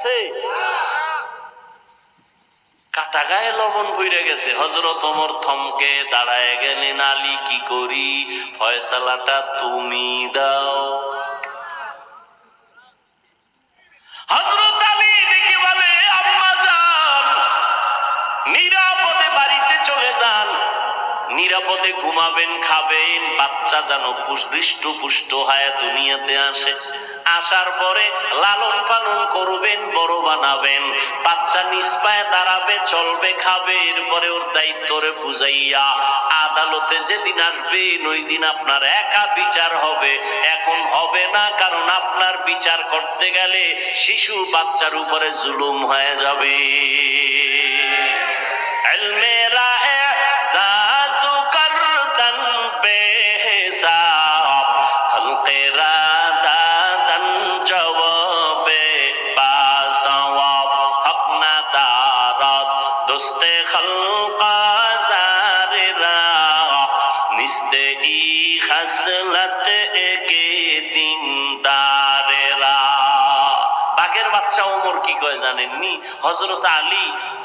আছে? কাটা গায়ে লবণ বইরে গেছে। হজরত ওমর থমকে দাঁড়ায় গেলেন, আলী, কি করি? ফয়সালাটা তুমি দাও। হজরত আলী দেখি বলে, আম্মা যান, নিরাপদে বাড়িতে চলে যান। নিরাপদে ঘুমাবেন, খাবেন, বাচ্চা যেন হৃষ্ট পুষ্ট হয়ে, দুনিয়াতে আসে। আসার পরে লালন পালন করবেন, বড় বানাবেন। বাচ্চা নিষ্পায় দাঁড়াবে, চলবে, খাবে, এরপরে ওর দায়িত্বরে বুঝাইয়া আদালতে যেদিন আসবেন ওই দিন আপনার একা বিচার হবে। এখন হবে না, কারণ আপনার বিচার করতে গেলে শিশু বাচ্চার উপরে জুলুম হয়ে যাবে। বাচ্চা ওমর কি কয় জানেননি? হজরত আলী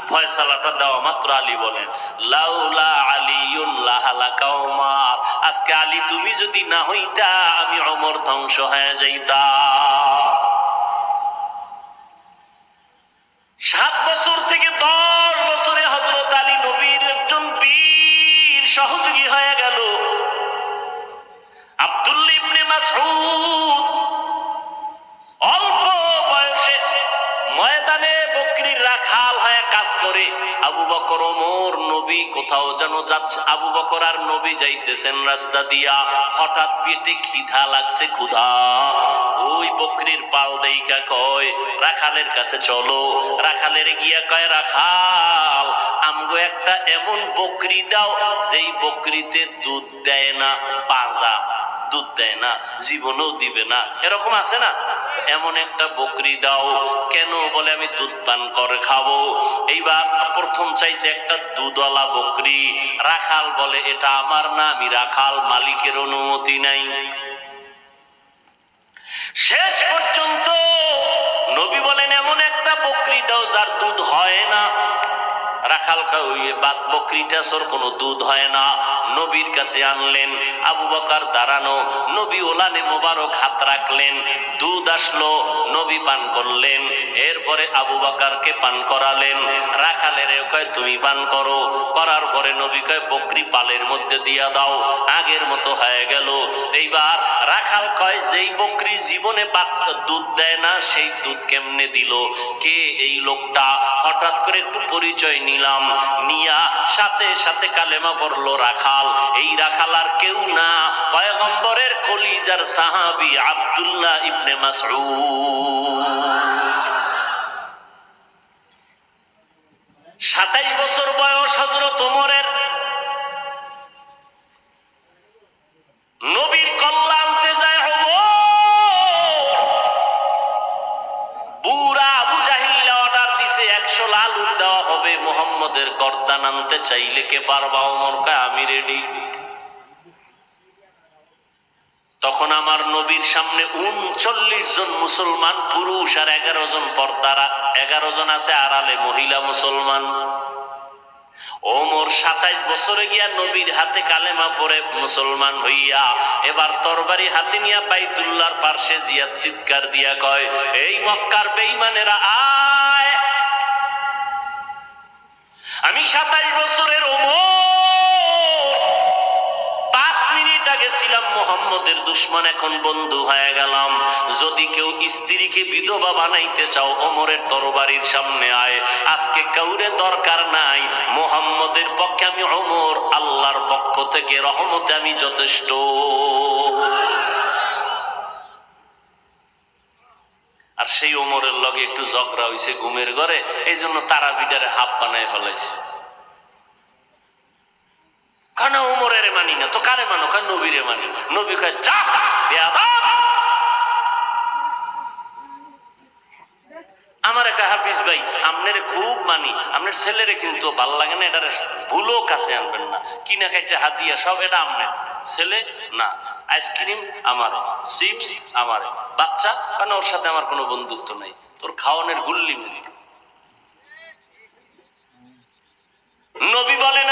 ফয়সালাটা দেওয়া মাত্র আলী বলেন। লাউলা আলিউল্লাহ কাউমার আজকে আলী তুমি যদি না হইতা, আমি অমর ধ্বংস হয়ে যাইতা যাচ্ছে, আবু বকর আর নবী যাইতেছেন রাস্তা দিয়া। হঠাৎ পেটে লাগছে, ক্ষুধা। ওই বকরির পাল দেইকা কয়, রাখালের কাছে চলো। রাখালের গিয়া কয়, রাখাল, আমগো একটা এমন বকরি দাও, যেই বকরিতে দুধ দেয় না পাজা দুধ দেয় না, জীবনও দিবে না। এরকম আছে না? এমন একটা বকরি দাও। কেন বলে আমি দুধ পান করে খাব? এইবার প্রথম চাইছে একটা দুধওয়ালা বকরি। রাখাল বলে, এটা আমার না, আমি রাখাল, মালিকের অনুমতি নাই। শেষ পর্যন্ত নবী বলেন, এমন একটা বকরি দাও যার দুধ হয় না। রাখাল খাওয়িয়ে বাদ বকরিটা, সর, কোনো দুধ হয় না। নবীর কাছে আনলেন, আবু বকার দাঁড়ানো, নবী ওলানে মোবারক হাত রাখলেন, দুধ আসলো, নবী পান করলেন, এরপরে আবু বাকারকে পান করালেন রাখালের কয়, তুমি পান করো। করার পরে নবী কয়, বকরি পালের মধ্যে দিয়া দাও। আগের মতো হয়ে গেল। এইবার রাখাল কয়, যেই বকরি জীবনে বাচ্চা দুধ দেয় না, সেই দুধ কেমনে দিল? কে এই লোকটা? হঠাৎ করে একটু পরিচয় নিলাম। নিয়া সাথে সাথে কালেমা পড়ল রাখাল এই রাখাল আর কেউ না। পয়গম্বরের কলিজার সাহাবি আব্দুল্লাহ ইবনে মাসউদ। সাতাইশ বছর বয়স হজরত ওমরের। চাইলে কে পারবা ওমর কয় আমি রেডি তখন আমার নবীর সামনে উনচল্লিশ জন মুসলমান, পুরুষ আর এগারো জন পর্দারা। এগারো জন আছে আড়ালে মহিলা মুসলমান। ওমর সাতাইশ বছরে গিয়া নবীর হাতে কালেমা পরে মুসলমান হইয়া, এবার তরবারি হাতে নিয়া বাইতুল্লাহর পার্শ্বে জিয়াদ চিৎকার দিয়া কয়, এই মক্কার বেইমানেরা আয়! আমি সাতাইশ বছরের পাঁচ মিনিট আগে ছিলাম মোহাম্মদের দুশ্মন, এখন বন্ধু হয়ে গেলাম। যদি কেউ স্ত্রীকে বিধবা বানাইতে চাও, ওমরের তরবারির সামনে আয়। আজকে কাউরে দরকার নাই। মোহাম্মদের পক্ষে আমি ওমর, আল্লাহর পক্ষ থেকে রহমতে আমি যথেষ্ট। সেই ওমরের লগে একটু ঝগড়া হইছে ঘুমের ঘরে এই জন্য তারা বিডারে হাফ বানায় ফেলাইছে। ওমরের মানি না, তো কারে মানো? নবীরে মানি নবী যা আমার একটা হাফিজ ভাই আপনার খুব মানি আপনার ছেলেরে কিন্তু ভালো লাগে না, এটার ভুলও কাছে আনবেন না। কিনা খাইতে হাত দিয়া সব, এটা আপনার ছেলে? না। আইসক্রিম আমার, চিপস আমার। বাচ্চা, কারণ ওর সাথে আমার কোনো বন্ধুত্ব নাই। তোর খাওয়ানোর গুল্লি মেরে নবী বলেন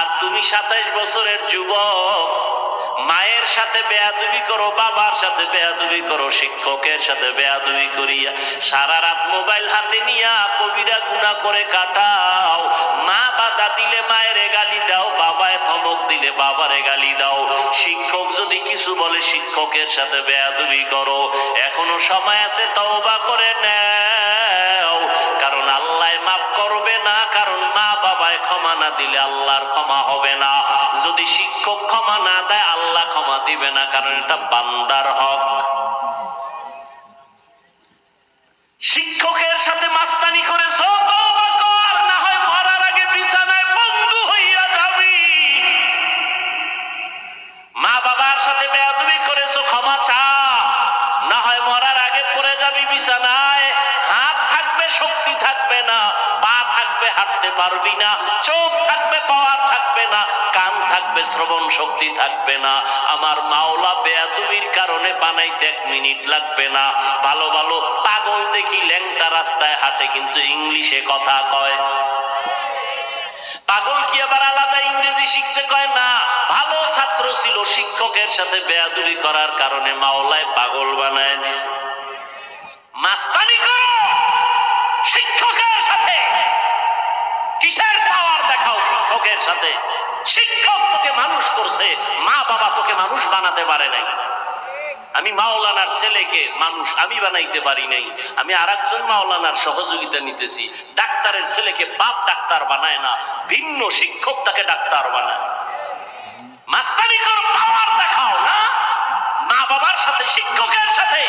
আর তুমি সাতাইশ বছরের যুবক। মায়ের সাথে বেয়াদুবি করো, বাবার সাথে বেয়াদুবি করো, শিক্ষকের সাথে বেয়াদুবি করিয়া সারা রাত মোবাইল হাতে নিয়া কবিরা গুণা করে কাটাও। মা বাধা দিলে মায়ের গালি দাও, বাবায় ধমক দিলে বাবারে গালি দাও। শিক্ষক যদি কিছু বলে, শিক্ষকের সাথে বেয়াদুবি করো। এখনও সময় আছে তওবা করে নেও। ক্ষমা না দিলে আল্লাহর ক্ষমা হবে না। যদি শিক্ষক ক্ষমা না দেয়, আল্লাহ ক্ষমা দিবে না, কারণ এটা বান্দার হক। শিক্ষকের সাথে মাস্তানি করেছ? থাকবে, হাঁটতে পারবি না। চোখ থাকবে, পাওয়ার থাকবে না। কান থাকবে, শ্রবণ শক্তি থাকবে না। আমার মাওলা বেয়াদুবির কারণে বানাইতে এক মিনিট লাগবে না। ভালো ভালো পাগল দেখি ল্যাংটা রাস্তায় হাঁটে, কিন্তু ইংলিশে কথা কয়। পাগল কি আবার আলাদা ইংরেজি শিখছে কয়? না, ভালো ছাত্র ছিল, শিক্ষকের সাথে বেয়াদুবি করার কারণে মাওলায় পাগল বানায় দিছে। মাস্তানি করো, শিক্ষকের সাথে। কিসের পাওয়ার দেখাও শিক্ষকের সাথে? শিক্ষক তোকে মানুষ করছে, মা বাবা তোকে মানুষ বানাতে পারে নাই। আমি মাওলানার ছেলেকে মানুষ আমি বানাইতে পারি নাই। আমি আর একজন মাওলানার সহযোগিতা নিতেছি। ডাক্তারের ছেলেকে বাপ ডাক্তার বানায় না, ভিন্ন শিক্ষক তাকে ডাক্তার বানায়। মাস্তানি করো পাওয়ার দেখাও না? মা বাবার সাথে, শিক্ষকের সাথে।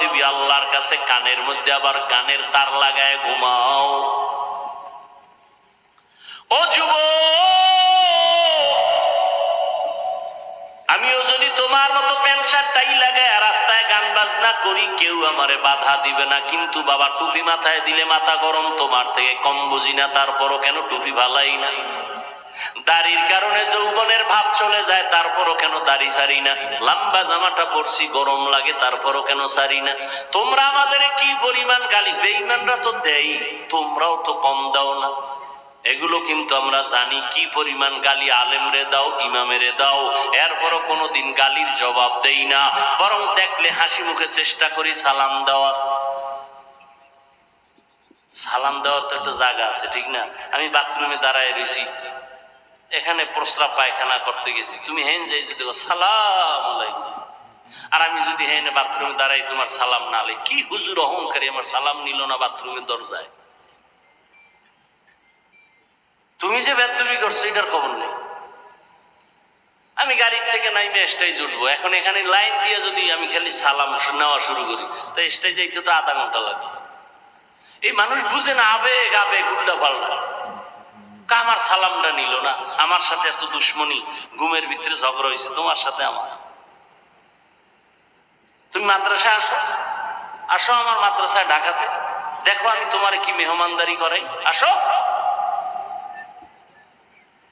দিবি আল্লাহর কাছে কানের মধ্যে আবার গানের তার লাগায় ঘুমাও। ও যুব! আমিও যদি তোমার মতো প্যান্ট শার্ট, টাই লাগায় রাস্তায় গান বাজনা করি, কেউ আমারে বাধা দিবে না। কিন্তু বাবা, টুপি মাথায় দিলে মাথা গরম, তোমার থেকে কম বুঝি না, তারপরও কেন টুপি ভালাই না দাড়ির কারণে যৌবনের ভাব চলে যায়, তারপরও কেন দাড়ি সারি না? লম্বা জামাটা পরছি, গরম লাগে, তারপরও কেন সারি না? তোমরা আমাদের কি পরিমাণ গালি? বেইমানরা তো দেই, তোমরাও তো কম দাও না। এগুলো কিন্তু আমরা জানি, কি পরিমাণ গালি আলেমরে দাও, ইমামেরে দাও। এরপরও কোনোদিন গালির জবাব দেই না। বরং দেখলে হাসি মুখে চেষ্টা করি সালাম দেওয়ার। সালাম দেওয়ার তো একটা জায়গা আছে, ঠিক না? আমি বাথরুমে দাঁড়ায় রয়েছি এখানে প্রস্রাব পায়খানা করতে গেছি। তুমি হেন যাই যদি সালাম আলাইকুম। আর আমি যদি হেন বাথরুমে দাঁড়াই, তোমার সালাম না লাই কি হুজুর অহংকারী, আমার সালাম নিল না বাথরুমের দরজায়? তুমি যে বেদবি করছ, এটার খবর নেই। আমি গাড়ির থেকে নাইমে স্টেজ উঠবো। এখন এখানে লাইন দিয়ে যদি আমি খালি সালাম নেওয়া শুরু করি, তো স্টেজ যাইতে তো আধা ঘণ্টা লাগে এই মানুষ বুঝে না, আবেগ আবেগ উল্টা পাল্টা আমার সালামটা নিল না। আমার সাথে এত দুশ্মনী, ঘুমের ভিতরে ঝগড়া হয়েছে, তোমার সাথে আমার। তুমি মাদ্রাসায় আসো। আসো আমার মাদ্রাসায় ঢাকাতে। দেখো আমি তোমার কি মেহমানদারি করাই। আসো।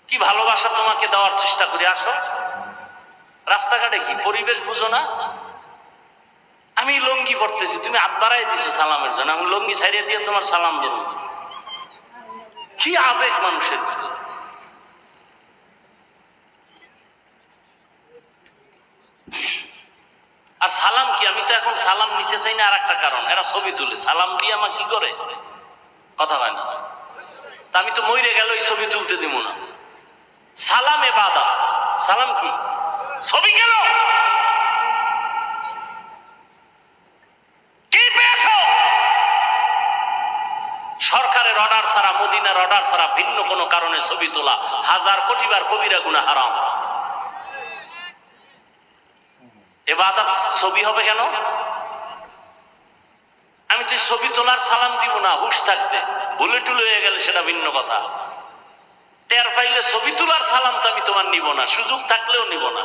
কি ভালোবাসা তোমাকে দেওয়ার চেষ্টা করি, আসো। রাস্তাঘাটে কি পরিবেশ বুঝো না? আমি লঙ্গি পড়তেছি তুমি আব্বারাই দিছো সালামের জন্য। আমি লঙ্গি ছাড়িয়ে দিয়ে তোমার সালাম দেবো। কি আবেগ মানুষের ভিতরে? আর সালাম কি? আমি তো এখন সালাম নিতে চাই না আর একটা কারণ। এরা ছবি তুলে। সালাম দিয়ে আমার কি করে? কথা হয় না। তা আমি তো মইরে গেল এই ছবি তুলতে দিব না। সালাম এ বাদা সালাম কি? ছবি গেল কি পেয়েছ সরকারের অর্ডার ছাড়া, মদিনার অর্ডার ছাড়া ভিন্ন কোনো কারণে ছবি তোলা হাজার কোটিবার কবিরা গুণা হারাম। এবাদাত ছবি হবে কেন? আমি তুই ছবি তোলার সালাম দিব না, হুশ থাকতে। ভুলে টুলে হয়ে গেলে সেটা ভিন্ন কথা। টের পাইলে ছবি তোলার সালাম তো আমি তোমার নিব না, সুযোগ থাকলেও নিব না।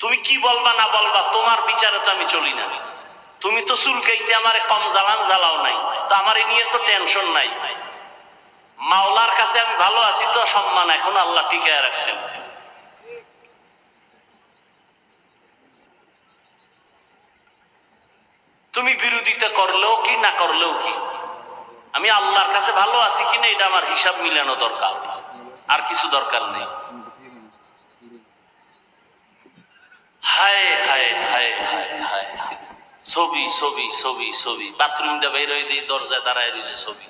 তুমি কি বলবা না বলবা, তোমার বিচারে তো আমি চলি না। তুমি তো চুলকাইতে আমার কম জ্বালান জ্বালাও নাই, তো আমার নিয়ে তো টেনশন নাই। মাওলার কাছে আমি ভালো আছি তো সম্মান এখন আল্লাহ টিকায় রাখছেন। তুমি বিরোধিতা করলেও কি, না করলেও কি? আমি আল্লাহর কাছে ভালো আছি কিনা এটা আমার হিসাব মিলানো দরকার। আর কিছু দরকার নেই। হায় হায় হায় হায়। ছবি ছবি ছবি ছবি। বাথরুমটা বের হয়ে দিয়ে দরজায় দাঁড়ায় রয়েছে ছবি।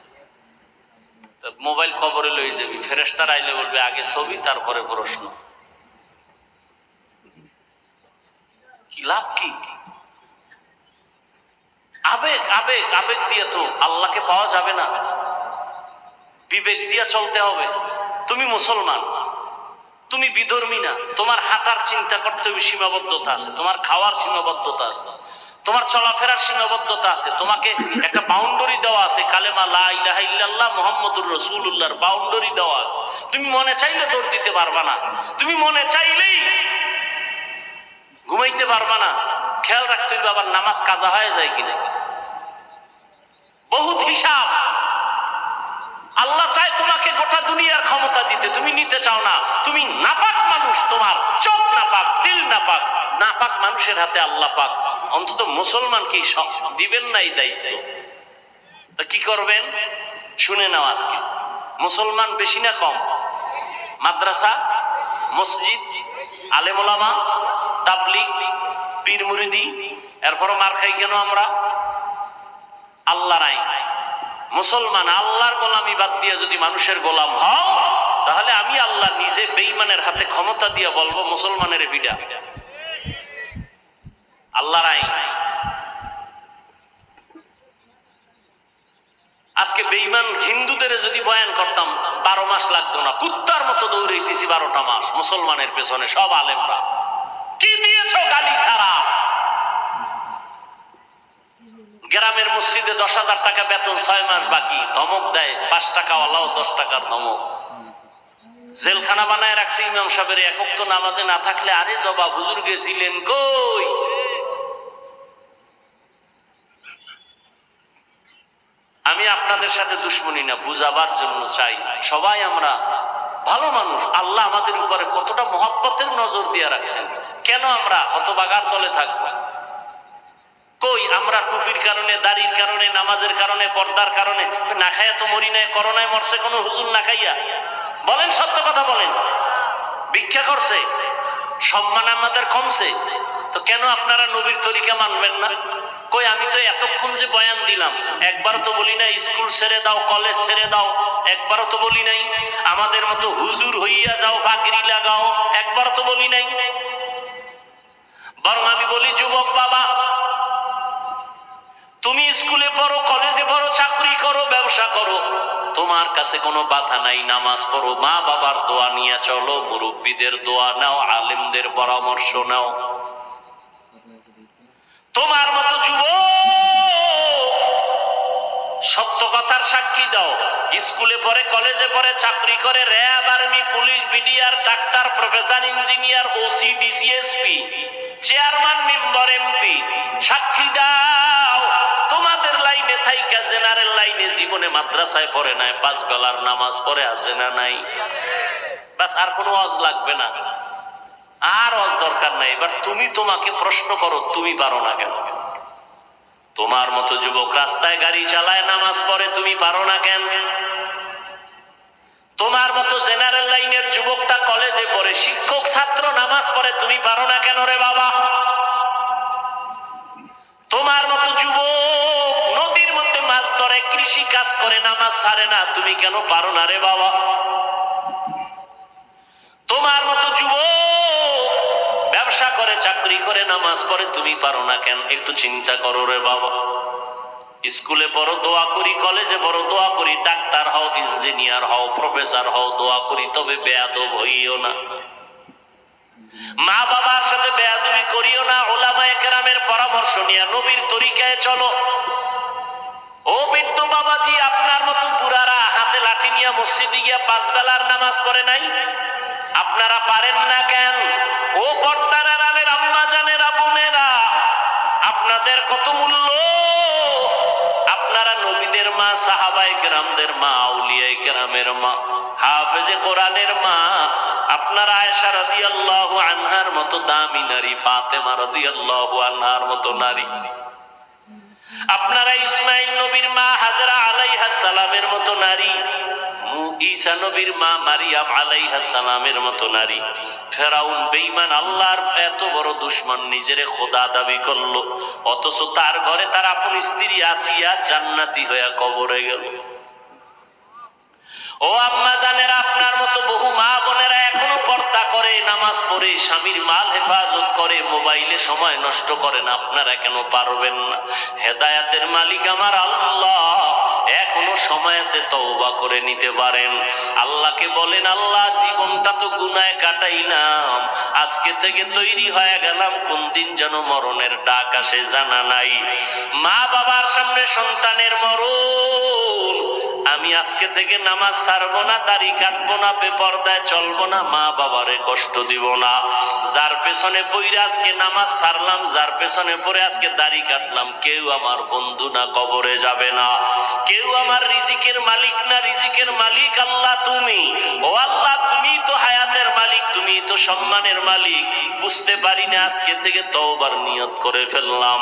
মোবাইল খবরে লয়ে যাবি ফেরেস্তার আইলে বলবে, আগে ছবি, তারপরে প্রশ্ন। কি লাভ কি? আবেগ আবেগ আবেগ দিয়ে তো আল্লাহকে পাওয়া যাবে না। বিবেক দিয়ে চলতে হবে। তুমি মুসলমান, তুমি বিধর্মী না। তোমার হাঁটার চিন্তা করতে সীমাবদ্ধতা আছে। তোমার খাওয়ার সীমাবদ্ধতা আছে। তোমার চলাফেরার সীমাবদ্ধতা আছে। তোমাকে একটা বাউন্ডারি দেওয়া আছে। কালেমা লা ইলাহা ইল্লাল্লাহ মুহাম্মদুর রাসূলুল্লাহর বাউন্ডারি দেওয়া আছে। তুমি মনে চাইলে দৌড় দিতে পারবা না। তুমি মনে চাইলেই ঘুমাইতে পারবা না। খেয়াল রাখতে হবে আবার নামাজ কাজা হয়ে যায় কিনা। বহুত হিসাব। আল্লাহ চায় তোমাকে গোটা দুনিয়ার ক্ষমতা দিতে। তুমি নিতে চাও না। তুমি নাপাক মানুষ তোমার। চোখ নাপাক, দিল নাপাক। নাপাক মানুষের হাতে আল্লাহ পাক। অন্তত মুসলমানকে দিবেন না এই দায়িত্ব। তা কি করবেন? শুনে নাও আজকে। মুসলমান বেশি না কম? মাদ্রাসা, মসজিদ, আলেমোলামা, তাবলিগ, পীর মুরিদি এরপর মার খাই কেন আমরা? আল্লাহর আইন। মুসলমান আল্লাহর গোলামি বাদ দিয়ে যদি মানুষের গোলাম হও, তাহলে আমি আল্লাহ নিজে বেইমানের হাতে ক্ষমতা দিয়ে বলব মুসলমানের ভিডা আল্লাহর আইন। আজকে বেইমান হিন্দুদের যদি বয়ান করতাম, বারো মাস লাগতো না। কুত্তার মতো দৌড়াইতেছি বারোটা মাস, মুসলমানের পেছনে সব আলেমরা। কি দিয়েছ গালি ছাড়া? গ্রামের মসজিদে দশ হাজার টাকা বেতন ছয় মাস বাকি, ধমক দেয়, পাঁচ টাকা ওলাও দশ টাকার ধমক। জেলখানা বানায় রাখছে ইমাম সাহেবের একক তো নামাজে না থাকলে আরে জবা হুজুর গেছিলেন কই? আমি আপনাদের সাথে দুশ্মনী না, বুঝাবার জন্য চাই। সবাই আমরা ভালো মানুষ। আল্লাহ আমাদের উপরে কতটা মহব্বতের নজর দিয়ে রাখছেন। কেন আমরা হতবাগার দলে থাকব? কই, আমরা টুপির কারণে, দাড়ির কারণে, নামাজের কারণে, পর্দার কারণে, না খাইয়া তো মরি নাই, করোনায় মরছে, কোনো হুজুর না খাইয়া। বলেন, সত্য কথা বলেন। ভিক্ষা করছে। সম্মান আমাদের কমছে। তো কেন আপনারা নবীর তরিকা মানবেন না? কই, আমি তো এতক্ষণ যে বয়ান দিলাম, একবারও তো বলি না স্কুল ছেড়ে দাও, কলেজ ছেড়ে দাও, একবারও তো বলি নাই, আমাদের মতো হুজুর হইয়া যাও বাকরি লাগাও, একবারও তো বলি নাই। বরং আমি বলি, যুবক বাবা, তুমি স্কুলে পড়ো, কলেজে পড়ো, চাকরি করো, ব্যবসা করো, তোমার কাছে কোনো বাধা নাই, নামাজ পড়ো মা বাবার দোয়া নিয়ে চলো, মুরব্বীদের দোয়া নাও, আলেমদের পরামর্শ নাও। তোমার মতো যুব সত্য কথার সাক্ষী দাও। স্কুলে পড়ে, কলেজে পড়ে, চাকরি করে, RAB army, police, BDR, doctor, professor, engineer OC DC SP chairman, member MP সাক্ষী দাও। তোমাদের লাইনে থাইকা জেনারেল লাইনে জীবনে মাদ্রাসায় পড়ে নাই, পাঁচ বেলার নামাজ পড়ে আছে না নাই? বাস আর কোনো ওয়াজ লাগবে না। আর অজ দরকার নাই। এবার তুমি তোমাকে প্রশ্ন করো, তুমি পারো না কেন? তোমার মতো যুবক রাস্তায় গাড়ি চালায়, নামাজ পড়ে, তুমি পারো না কেন? তোমার মতো জেনারেল লাইনের যুবকটা কলেজে পড়ে, শিক্ষক, ছাত্র, নামাজ পড়ে, তুমি পারো না কেন রে বাবা? তোমার মতো যুবক নদীর মধ্যে মাছ ধরে, কৃষি কাজ করে, নামাজ ছাড়ে না, তুমি কেন পারো না রে বাবা? তোমার মতো যুবক ব্যবসা করে, চাকরি করে, নামাজ পড়ে, তুমি পারো না কেন? একটু চিন্তা করো রে বাবা। স্কুলে পড়ো, দোয়া করি, কলেজে পড়ো, দোয়া করি, ডাক্তার হও, ইঞ্জিনিয়ার হও, প্রফেসর হও, দোয়া করি, তবে বেয়াদব হইও না। মা বাবার সাথে বেয়াদবি করিও না, ওলামায়ে কেরামের পরামর্শ নিয়ে, নবীর তরিকায় চলো। ও বৃদ্ধ বাবাজি, আপনার মতো বুড়ারা, হাতে লাঠি নিয়ে মসজিদে গিয়া পাঁচ বেলার নামাজ পড়ে নাই? আপনারা পারেন না কেন? ও পর্দার আড়ালের আম্মা জানেরা, বোনেরা, আপনাদের কত মূল্য? আপনারা নবীদের মা সাহাবাই কেরামদের মা আউলিয়াই কেরামের মা, হাফেজে কোরআনের মা, আপনারা আয়েশা রাদিয়াল্লাহু আনহার মতো দামি নারী, ফাতেমা রাদিয়াল্লাহু আনহার মতো নারী। আপনারা ইসমাইল নবীর মা, হাজরা আলাইহা সালামের মতো নারী। ঈসা নবীর মা মারিয়াম আলাইহা সালামের মতো নারী। ফেরাউন আল্লাহর এত বড় দুশ্মন নিজেরে খোদা দাবি করল। অথচ তার ঘরে তার আপন স্ত্রী আসিয়া জান্নাতি হইয়া কবরে গেল। ও আম্মা জানেরা, আপনার মতো বহু মা বোনেরা এখনও নামাজ পড়ে স্বামীর মাল হেফাজত করে, মোবাইলে সময় নষ্ট করেন আপনারা কেন পারবেন না? হেদায়াতের মালিক আমার আল্লাহ। এখনও সময় আছে তওবা করে নিতে পারেন। আল্লাহকে বলেন, আল্লাহ, জীবনটা তো গুনায় কাটাইলাম। আজকে থেকে তৈরি হয়ে গেলাম। কোন দিন যেন মরণের ডাক আসে জানা নাই। মা বাবার সামনে সন্তানের মরণ। আমি আজকে থেকে নামাজ ছাড়বো না, দাড়ি কাটবো না, বেপরদায় চলবো না, মা বাবারে কষ্ট দিব না। যার পেছনে পইরে আজকে নামাজ ছাড়লাম, যার পেছনে পরে আজকে দাড়ি কাটলাম, কেউ আমার বন্ধু না, কবরে যাবে না। কেউ আমার রিজিকের মালিক না, রিজিকের মালিক আল্লাহ তুমি। ও আল্লাহ, তুমি তো হায়াতের মালিক, তুমি তো সম্মানের মালিক। বুঝতে পারি না, আজকে থেকে তওবার নিয়ত করে ফেললাম।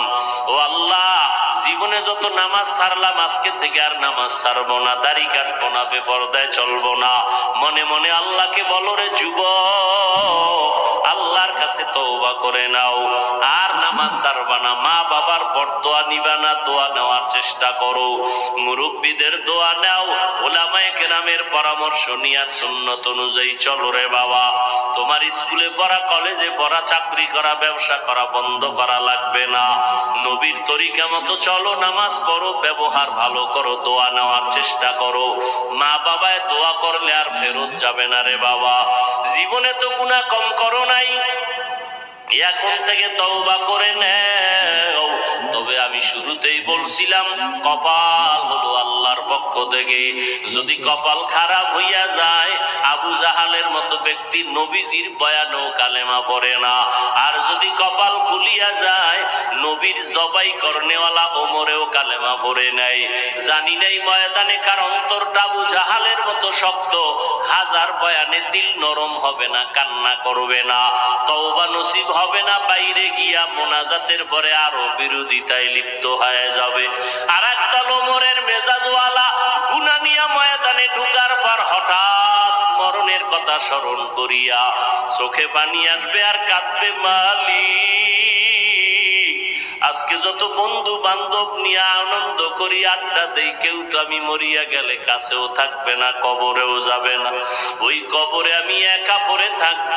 ও আল্লাহ জীবনে যত নামাজ সারলাম, আজকে থেকে আর নামাজ সারবো না। দাড়ি কাটবো না, বেপরদায় চলবো না। মনে মনে আল্লাহকে বলো রে যুব আল্লাহর কাছে তওবা করে নাও। আর নামাজ ছাড়বা না। মা বাবার বরদোয়া নিবা না, দোয়া নেওয়ার চেষ্টা করো। মুরব্বীদের দোয়া নাও। ওলামায়ে কেরামের পরামর্শ নিয়ে সুন্নত অনুযায়ী চলো রে বাবা। তোমার স্কুলে পড়া, কলেজে পড়া, চাকরি করা, ব্যবসা করা বন্ধ করা লাগবে না। নবীর তরিকা মতো চলো, নামাজ পড়ো, ব্যবহার ভালো করো, দোয়া নেওয়ার চেষ্টা করো। মা বাবায় দোয়া করলে আর ফেরত যাবে না রে বাবা। জীবনে তো গুণা কম করো নাই। নাই এখন থেকে তওবা করে নেও। তবে আমি শুরুতেই বলছিলাম, কপাল হলো আল্লাহর পক্ষ থেকে। যদি কপাল খারাপ হইয়া যায়, আবু জাহালের মতো ব্যক্তি নবীজির বয়ানও কালেমা পড়ে না। আর যদি কপাল খুলিয়া যায়, নবীর জবাই করনেওয়ালা ওমরেও কালেমা পড়ে নাই। জানি নাই ময়দানে কার অন্তরটা আবু জাহালের মতো শক্ত। হাজার বয়ানে দিল নরম হবে না, কান্না করবে না। তওবা নসিব হবে না, বাইরে গিয়া মোনাজাতের পরে আরও বিরোধিতায় লিপ্ত হয়ে যাবে। আর একটা লোমরের মেজাজওয়ালা গুনা নিয়া ময়দানে ঢুকার পর হঠাৎ মরণের কথা স্মরণ করিয়া চোখে পানি আসবে আর কাঁদবে মালিক। আজকে যত বন্ধু বান্ধব নিয়ে আনন্দ করি, আড্ডা দেই, কেউ তো আমি মরিয়া গেলে কাছেও থাকবে না, কবরেও যাবে না। ওই কবরে আমি একা পড়ে থাকব।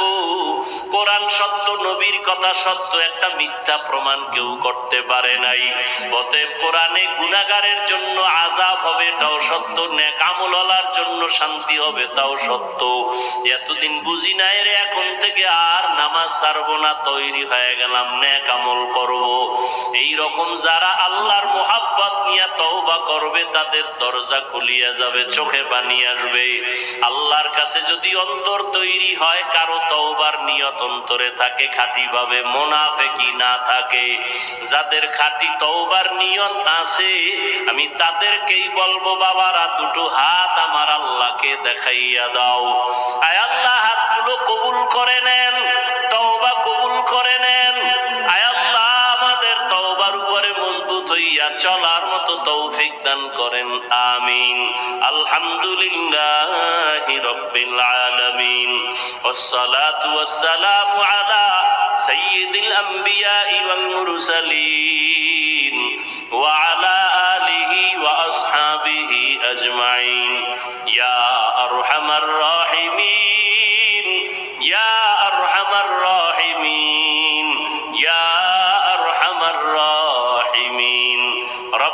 কোরআন সত্য, নবীর কথা সত্য, একটা মিথ্যা প্রমাণ কেউ করতে পারে নাই। অতএব কোরআনে গুনাগারের জন্য আজাব হবে, তাও সত্য নেকামলার জন্য শান্তি হবে, তাও সত্য। এতদিন বুঝি নাই রে, এখন থেকে আর নামাজ ছাড়বো না, তৈরি হয়ে গেলাম, নেক আমল করব। এই রকম যারা আল্লাহর মোহাব্বত নিয়ে তওবা করবে, তাদের দরজা খুলিয়া যাবে, চোখে পানি আসবে। আল্লাহর কাছে যদি অন্তর তৈরি হয়, কারও তওবার নিয়ত অন্তরে থাকে খাঁটি ভাবে মোনাফেকি না থাকে। যাদের খাঁটি তওবার নিয়ত আছে, আমি তাদেরকেই বলব, বাবারা, দুটো হাত আমার আল্লাহকে দেখাইয়া দাও। আয় আল্লাহ, হাতগুলো কবুল করে নেন, তওবা কবুল করে নেন। চলার মতো তৌফিক দান করেন আমিন আলহামদুলিল্লাহি রাব্বিল আলামিন والصلاه والسلام على سيد الانبياء والمرسلين وعلى